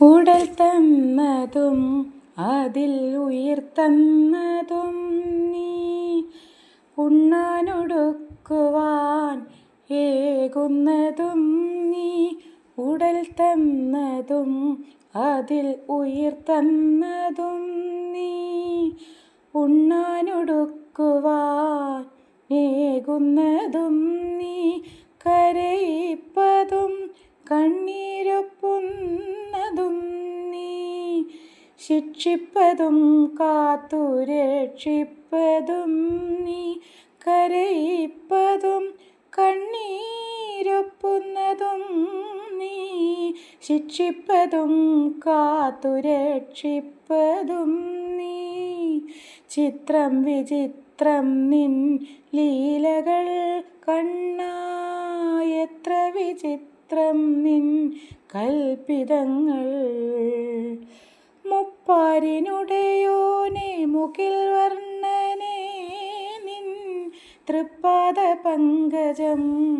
ഉടൽ തന്നതും അതിൽ ഉയിർ നീ ഉണ്ണാനൊടുക്കുവാൻ ഏകുന്നതും നീ ഉടൽ തന്നതും അതിൽ ഉയിർ നീ ഉണ്ണാനൊടുക്കുവാൻ ഏകുന്നതും നീ കരയിപ്പതും കണ്ണീരൊപ്പുന്നതും ശിക്ഷിപ്പതും കാത്തു രക്ഷിപ്പതും നീ കരയിപ്പതും കണ്ണീരൊപ്പുന്നതും നീ ശിക്ഷിപ്പതും കാത്തു രക്ഷിപ്പതും നീ. ചിത്രം വിചിത്രം നിൻ ലീലകൾ കണ്ണായെത്ര വിചിത്രം നിൻ കൽപ്പിതങ്ങൾ. മുപ്പാരിനുടയോനെ മുകിൽ വർണനെ നിൻ തൃപ്പാദ പങ്കജം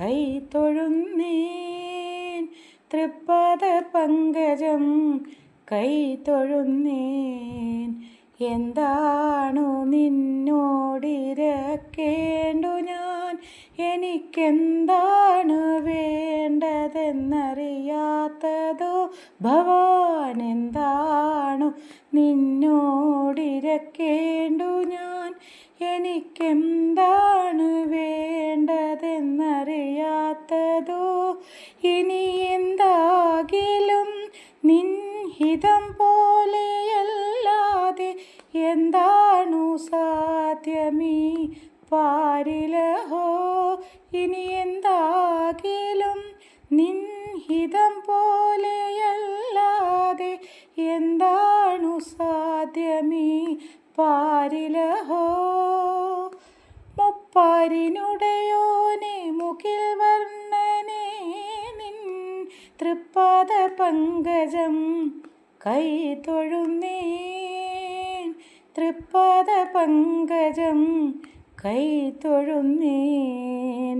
കൈ തൊഴുന്നേൻ. തൃപ്പാദ പങ്കജം കൈ തൊഴുന്നേൻ. എന്താണു നിന്നോടിരക്കേണ്ടു ഞാൻ? എനിക്കെന്താണ് വേണ്ടതെന്നറിയാത്തതോ? ഭവാൻ എന്താണു നിന്നോടിരക്കേണ്ടു ഞാൻ. എനിക്കെന്താണ് വേണ്ടതെന്നറിയാത്തതോ? ഇനി എന്താകിലും നിൻഹിതം പോലെയല്ലാതെ എന്താണു സാധ്യമീ പാരിലഹോ? ഇനി എന്താകിലും മുപ്പാരിനുടയോനെ മുഖിൽ വർണനെ നിൻ തൃപ്പാദ പങ്കജം കൈ തൊഴുന്നേൻ. തൃപ്പാദ പങ്കജം കൈ തൊഴുന്നേൻ.